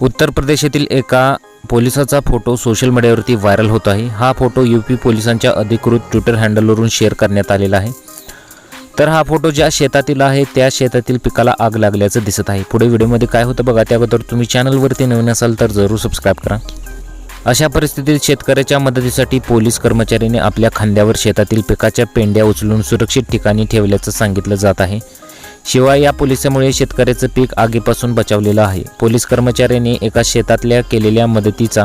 उत्तर प्रदेशातील एका पोलिसाचा फोटो सोशल मीडियावरती व्हायरल होत आहे. हा फोटो यू पी पोलिसांच्या अधिकृत ट्विटर हँडलवरून शेअर करण्यात आलेला आहे. तर हा फोटो ज्या शेतातील आहे त्या शेतातील पिकाला आग लागल्याचं दिसत आहे. पुढे व्हिडिओमध्ये काय होतं बघा त्या अगोदर तुम्ही चॅनलवरती नवीन असाल तर जरूर सबस्क्राईब करा. अशा परिस्थितीत शेतकऱ्याच्या मदतीसाठी पोलीस कर्मचाऱ्यांनी आपल्या खांद्यावर शेतातील पिकाच्या पेंड्या उचलून सुरक्षित ठिकाणी ठेवल्याचं सांगितलं जात आहे. शिवाय या पोलिसामुळे शेतकऱ्याचं पीक आगीपासून बचावलेलं आहे. पोलीस कर्मचाऱ्यांनी एका शेतातल्या केलेल्या मदतीचा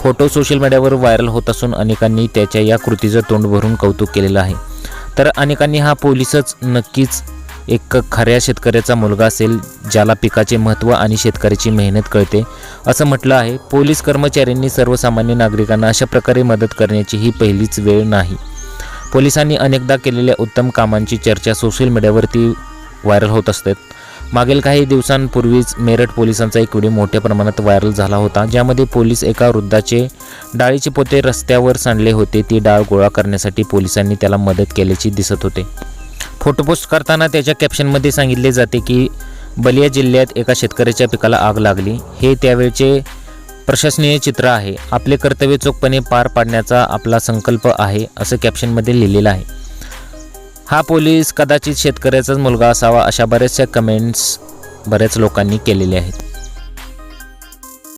फोटो सोशल मीडियावर व्हायरल होत असून अनेकांनी त्याच्या या कृतीचं तोंड भरून कौतुक केलेलं आहे. तर अनेकांनी हा पोलिसच नक्कीच एक खऱ्या शेतकऱ्याचा मुलगा असेल ज्याला पिकाचे महत्त्व आणि शेतकऱ्याची मेहनत कळते असं म्हटलं आहे. पोलीस कर्मचाऱ्यांनी सर्वसामान्य नागरिकांना अशा प्रकारे मदत करण्याची ही पहिलीच वेळ नाही. पोलिसांनी अनेकदा केलेल्या उत्तम कामांची चर्चा सोशल मीडियावरती व्हायरल होत असतात. मागील काही दिवसांपूर्वीच मेरठ पोलिसांचा एक व्हिडिओ मोठ्या प्रमाणात व्हायरल झाला होता ज्यामध्ये पोलीस एका वृद्धाचे डाळीचे पोते रस्त्यावर सांडले होते. ती डाळ गोळा करण्यासाठी पोलिसांनी त्याला मदत केल्याची दिसत होते. फोटो पोस्ट करताना त्याच्या कॅप्शनमध्ये सांगितले जाते की बलिया जिल्ह्यात एका शेतकऱ्याच्या पिकाला आग लागली. हे त्यावेळचे प्रशासनीय चित्र आहे. आपले कर्तव्य चोखपणे पार पाडण्याचा आपला संकल्प आहे असं कॅप्शनमध्ये लिहिलेलं आहे. हा पोलीस कदाचित शेतकऱ्याचाच मुलगा असावा अशा बऱ्याचशा कमेंट्स बऱ्याच लोकांनी केलेल्या आहेत.